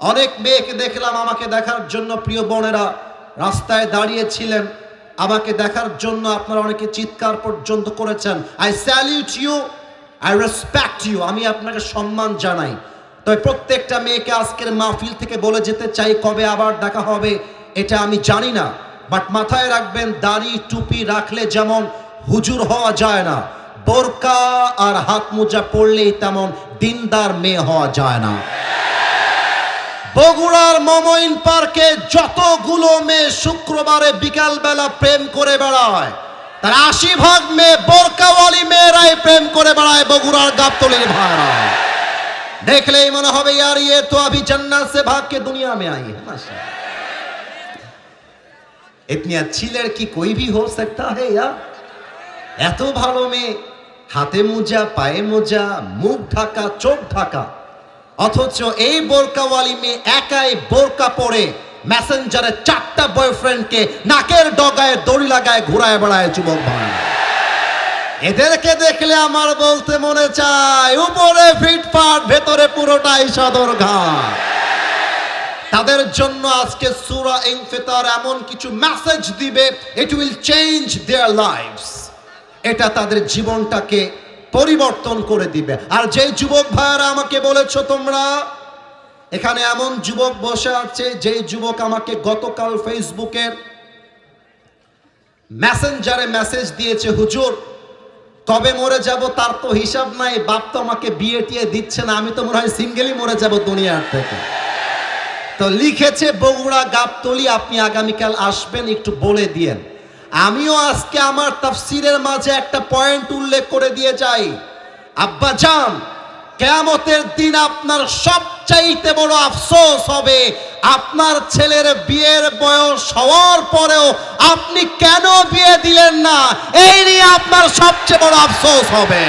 অনেক মেয়েকে দেখলাম আমাকে দেখার জন্য, প্রিয় বোনেরা, রাস্তায় দাঁড়িয়েছিলেন। আমাকে দেখার জন্য আপনারা অনেকে চিৎকার পর্যন্ত করেছেন। I salute you I respect you আমি আপনাকে সম্মান জানাই। তবে প্রত্যেকটা মেয়েকে আজকের মাহফিল থেকে বলে যেতে চাই, কবে আবার দেখা হবে, এটা আমি জানি না। বাট মাথায় রাখবেন, দাড়ি, টুপি রাখলে যেমন হুজুর হওয়া যায় না, বোরকা আর হাত মোজা পড়লেই তেমন দিনদার মেয়ে হওয়া যায় না। বগুড়ার মমইন পার্কে যতগুলো মেয়ে শুক্রবারে বিকালবেলা প্রেম করে বেড়ায় তার আশি ভাগ মেয়ে বোরকাওয়ালি মেয়েরাই প্রেম করে বেড়ায় বগুড়ার গাবতলির ভাড়া দেখলেই মনে হবে यार ये तो अभी जन्नत से भाग के दुनिया में आई है माशाल्लाह इतनी अच्छी लड़की कोई भी हो सकता है यार এত ভালো মেয়ে হাতে মোজা পায়ে মোজা মুখ ঢাকা চোখ ঢাকা অথচ এই বোরকাওয়ালি মেয়ে একাই বোরকা পরে মেসেঞ্জারে চারটা বয়ফ্রেন্ডকে নাকের ডগায়, দড়ি লাগায় ঘুরায় বেড়ায় যুবক ভাই। এদেরকে দেখলে আমার বলতে মনে চায়, উপরে ফিটফাট, ভেতরে পুরোটাই সদর ঘাট। তাদের জন্য আজকে সুরা ইনফিতার এমন কিছু মেসেজ দিবে it will change their lifes এটা তাদের জীবনটাকে পরিবর্তন করে দিবে। আর যে যুবক ভাইয়ারা আমাকে বলেছ তোমরা, এখানে এমন যুবক বসে আছে, যে যুবক আমাকে গতকাল ফেসবুকের মেসেঞ্জারে মেসেজ দিয়েছে, হুজুর, কবে মরে যাব তার তো হিসাব নাই, বাপ তো আমাকে বিয়ে টিয়ে দিচ্ছে না, আমি তো মনে হয় সিঙ্গেলই মরে যাব দুনিয়ার থেকে। তো লিখেছে, বগুড়া গাবতলি, আপনি আগামীকাল আসবেন, একটু বলে দিয়েন। আমিও আজকে আমার তাফসিরের মাঝে একটা পয়েন্ট উল্লেখ করে দিয়ে যাই। আব্বা যান কেয়ামতের দিন আপনার সবচাইতে বড় আফসোস হবে। আপনার ছেলের বিয়ের বয়স হওয়ার পরেও আপনি কেন বিয়ে দিলেন না? এই নিয়ে আপনার সবচেয়ে বড় আফসোস হবে।